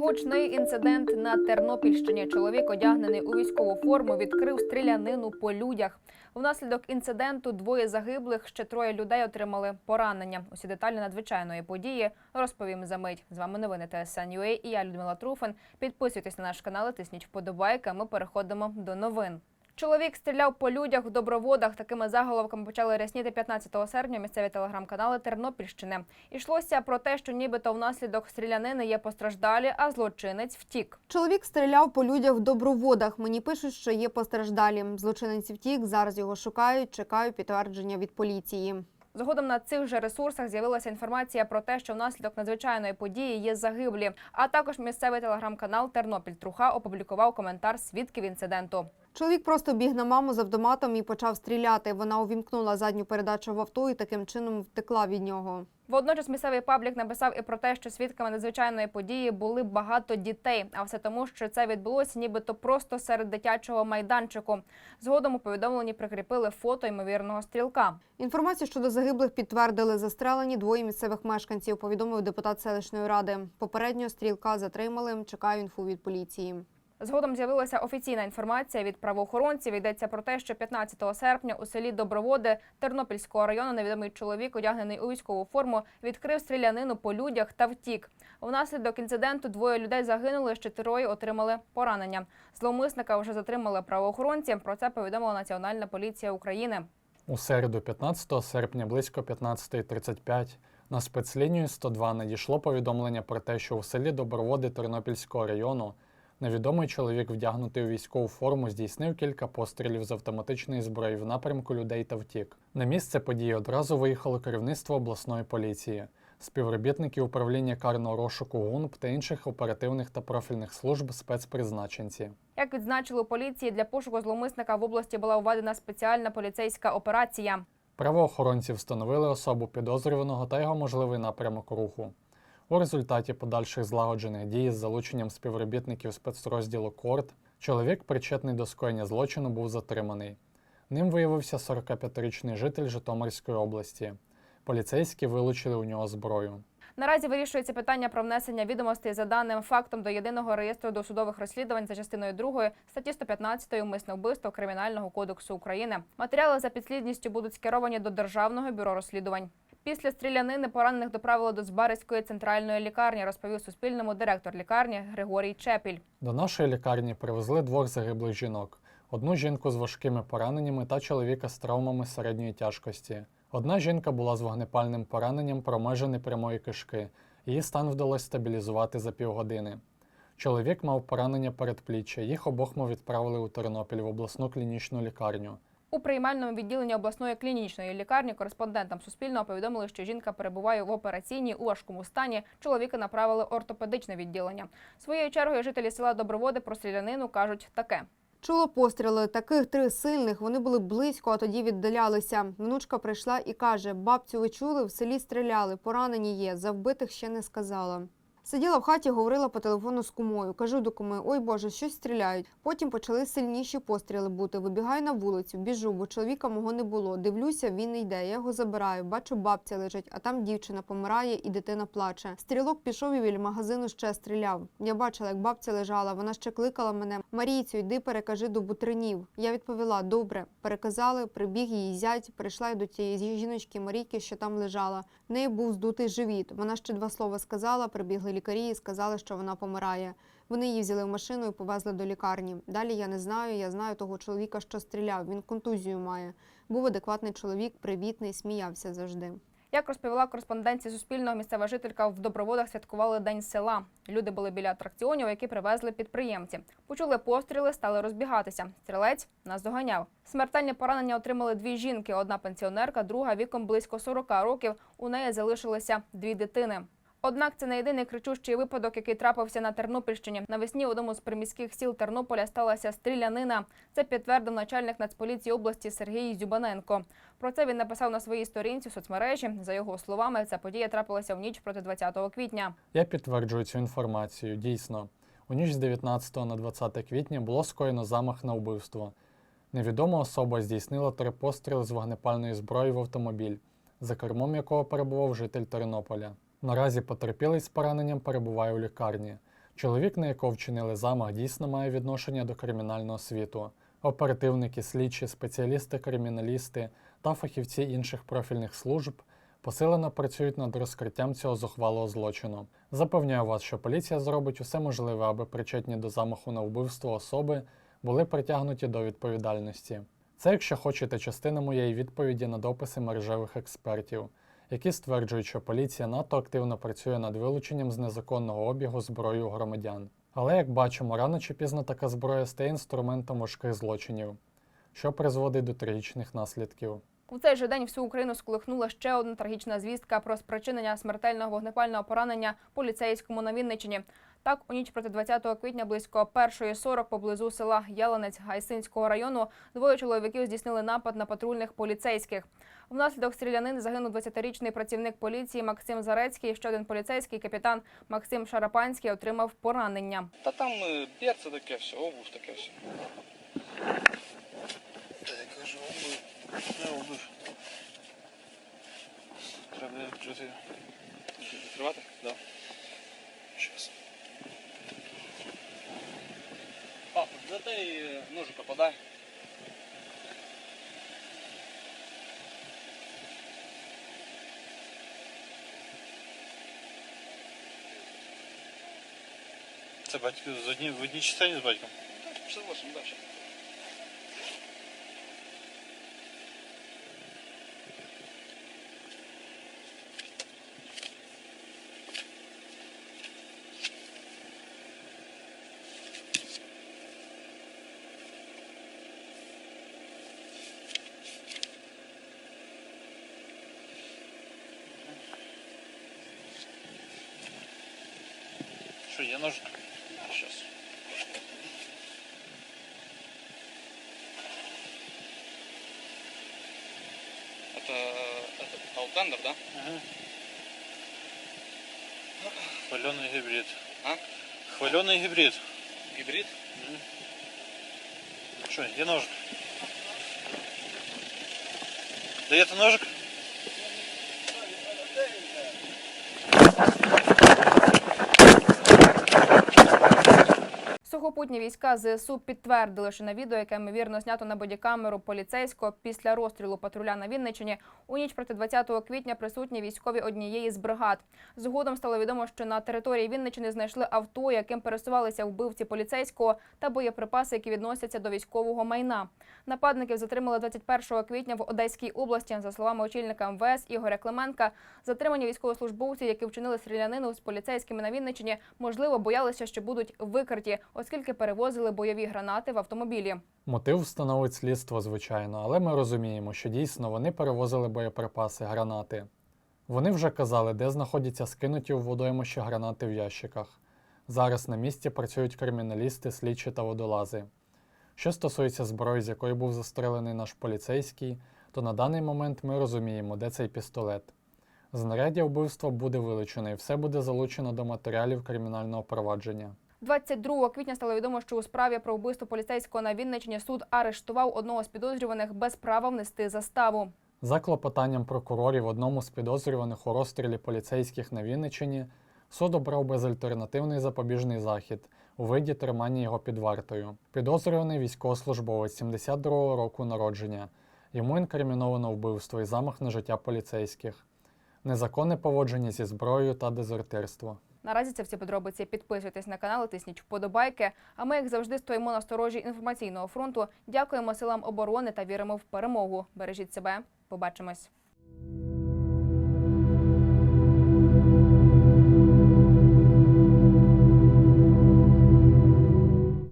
Гучний інцидент на Тернопільщині. Чоловік, одягнений у військову форму, відкрив стрілянину по людях. Внаслідок інциденту двоє загиблих, ще троє людей отримали поранення. Усі деталі надзвичайної події розповім за мить. З вами новини ТСН.UA і я Людмила Труфен. Підписуйтесь на наш канал, тисніть вподобайки. Ми переходимо до новин. Чоловік стріляв по людях в доброводах. Такими заголовками почали рясніти 15 серпня місцеві телеграм-канали Тернопільщини. Ішлося про те, що нібито внаслідок стрілянини є постраждалі, а злочинець втік. Чоловік стріляв по людях в доброводах. Мені пишуть, що є постраждалі. Злочинець втік. Зараз його шукають. Чекаю підтвердження від поліції. Згодом на цих же ресурсах з'явилася інформація про те, що внаслідок надзвичайної події є загиблі. А також місцевий телеграм-канал Тернопіль Труха опублікував коментар свідків інциденту. Чоловік просто біг на маму з автоматом і почав стріляти. Вона увімкнула задню передачу в авто і таким чином втекла від нього. Водночас місцевий паблік написав і про те, що свідками надзвичайної події були багато дітей, а все тому, що це відбулося нібито просто серед дитячого майданчику. Згодом у повідомленні прикріпили фото ймовірного стрілка. Інформацію щодо загиблих підтвердили застрелені двоє місцевих мешканців. Повідомив депутат селищної ради. Попередньо стрілка затримали. Чекаю інфу від поліції. Згодом з'явилася офіційна інформація від правоохоронців. Йдеться про те, що 15 серпня у селі Доброводи Тернопільського району невідомий чоловік, одягнений у військову форму, відкрив стрілянину по людях та втік. Внаслідок інциденту двоє людей загинули, ще троє отримали поранення. Зловмисника вже затримали правоохоронці. Про це повідомила Національна поліція України. У середу, 15 серпня, близько 15.35, на спецлінію 102 надійшло повідомлення про те, що у селі Доброводи Тернопільського району невідомий чоловік, вдягнутий у військову форму, здійснив кілька пострілів з автоматичної зброї в напрямку людей та втік. На місце події одразу виїхало керівництво обласної поліції, співробітники управління карного розшуку ГУНП та інших оперативних та профільних служб спецпризначенці. Як відзначили у поліції, для пошуку зловмисника в області була введена спеціальна поліцейська операція. Правоохоронці встановили особу підозрюваного та його можливий напрямок руху. У результаті подальших злагоджених дій з залученням співробітників спецрозділу КОРД чоловік, причетний до скоєння злочину, був затриманий. Ним виявився 45-річний житель Житомирської області. Поліцейські вилучили у нього зброю. Наразі вирішується питання про внесення відомостей за даним фактом до єдиного реєстру досудових розслідувань за частиною 2 статті 115 умисне вбивство Кримінального кодексу України. Матеріали за підслідністю будуть скеровані до Державного бюро розслідувань. Після стрілянини поранених доправили до Збаrizької центральної лікарні, розповів Суспільному директор лікарні Григорій Чепіль. До нашої лікарні привезли двох загиблих жінок: одну жінку з важкими пораненнями та чоловіка з травмами середньої тяжкості. Одна жінка була з вогнепальним пораненням промежини прямої кишки. Її стан вдалося стабілізувати за півгодини. Чоловік мав поранення передпліччя. Їх обох ми відправили у Тернопіль в обласну клінічну лікарню. У приймальному відділенні обласної клінічної лікарні кореспондентам Суспільного повідомили, що жінка перебуває в операційній у важкому стані. Чоловіка направили ортопедичне відділення. Своєю чергою жителі села Доброводи про стрілянину кажуть таке. Чуло постріли. Таких три сильних. Вони були близько, а тоді віддалялися. Внучка прийшла і каже: Бабцю, ви чули, в селі стріляли, поранені є. За вбитих ще не сказала. Сиділа в хаті, говорила по телефону з кумою. Кажу до куми: ой Боже, щось стріляють. Потім почали сильніші постріли бути. Вибігаю на вулицю, біжу, бо чоловіка мого не було. Дивлюся, він не йде. Я його забираю. Бачу, бабця лежить, а там дівчина помирає і дитина плаче. Стрілок пішов і біля магазину ще стріляв. Я бачила, як бабця лежала. Вона ще кликала мене Марійцю, йди перекажи до бутринів. Я відповіла: добре. Переказали, прибіг її зять. Прийшла й до тієї жіночки Марійки, що там лежала. В неї був здутий живіт. Вона ще два слова сказала. Прибігли лікарі і сказали, що вона помирає. Вони її взяли в машину і повезли до лікарні. Далі я не знаю. Я знаю того чоловіка, що стріляв. Він контузію має. Був адекватний чоловік, привітний, сміявся завжди. Як розповіла кореспонденція Суспільного, місцева жителька в Доброводах святкували День села. Люди були біля атракціонів, які привезли підприємці. Почули постріли, стали розбігатися. Стрілець нас доганяв. Смертельні поранення отримали дві жінки: одна пенсіонерка, друга віком близько 40 років. У неї залишилися дві дитини. Однак це не єдиний кричущий випадок, який трапився на Тернопільщині. Навесні в одному з приміських сіл Тернополя сталася стрілянина. Це підтвердив начальник Нацполіції області Сергій Зюбаненко. Про це він написав на своїй сторінці в соцмережі. За його словами, ця подія трапилася в ніч проти 20 квітня. Я підтверджую цю інформацію. Дійсно, у ніч з 19 на 20 квітня було скоєно замах на вбивство. Невідома особа здійснила три постріли з вогнепальної зброї в автомобіль, за кермом якого перебував житель Тернополя. Наразі потерпілий з пораненням перебуває у лікарні. Чоловік, на якого вчинили замах, дійсно має відношення до кримінального світу. Оперативники, слідчі, спеціалісти, криміналісти та фахівці інших профільних служб посилено працюють над розкриттям цього зухвалого злочину. Запевняю вас, що поліція зробить усе можливе, аби причетні до замаху на вбивство особи були притягнуті до відповідальності. Це, якщо хочете, частина моєї відповіді на дописи мережевих експертів, які стверджують, що поліція надто активно працює над вилученням з незаконного обігу зброї у громадян. Але як бачимо, рано чи пізно така зброя стає інструментом важких злочинів, що призводить до трагічних наслідків. У цей же день всю Україну сколихнула ще одна трагічна звістка про спричинення смертельного вогнепального поранення поліцейському на Вінниччині. Так, у ніч проти 20 квітня близько 1.40 поблизу села Яланець Гайсинського району двоє чоловіків здійснили напад на патрульних поліцейських. Внаслідок стрілянин загинув 20-річний працівник поліції Максим Зарецький. Ще один поліцейський капітан Максим Шарапанський отримав поранення. Та там е, берце таке все, обув таке все. ножика подай. Це батько з одні, в одній частині з батьком. 58 далі. Що, є ножик? Сейчас. Это, это Outlander, да? Ага. Хвалений гібрид. А? Хвалений гібрид. Гибрид? Що, є ножик? Даєте ножик? Сухопутні війська ЗСУ підтвердили, що на відео, яке ймовірно знято на бодікамеру поліцейського після розстрілу патруля на Вінниччині, у ніч проти 20 квітня присутні військові однієї з бригад. Згодом стало відомо, що на території Вінниччини знайшли авто, яким пересувалися вбивці поліцейського та боєприпаси, які відносяться до військового майна. Нападників затримали 21 квітня в Одеській області. За словами очільника МВС Ігоря Клименка, затримані військовослужбовці, які вчинили стрілянину з поліцейськими на Вінниччині, можливо, боялися, що будуть викриті, оскільки перевозили бойові гранати в автомобілі. Мотив встановить слідство, звичайно, але ми розуміємо, що дійсно вони перевозили боєприпаси, гранати. Вони вже казали, де знаходяться скинуті у водоймищі гранати в ящиках. Зараз на місці працюють криміналісти, слідчі та водолази. Що стосується зброї, з якої був застрелений наш поліцейський, то на даний момент ми розуміємо, де цей пістолет. Знаряддя вбивства буде вилучено і все буде залучено до матеріалів кримінального провадження. 22 квітня стало відомо, що у справі про вбивство поліцейського на Вінниччині суд арештував одного з підозрюваних без права внести заставу. За клопотанням прокурорів одному з підозрюваних у розстрілі поліцейських на Вінниччині суд обрав безальтернативний запобіжний захід у виді тримання його під вартою. Підозрюваний військовослужбовець 72-го року народження. Йому інкриміновано вбивство і замах на життя поліцейських, незаконне поводження зі зброєю та дезертирство. Наразі це всі подробиці. Підписуйтесь на канал, тисніть вподобайки. А ми, як завжди, стоїмо на сторожі інформаційного фронту. Дякуємо силам оборони та віримо в перемогу. Бережіть себе. Побачимось.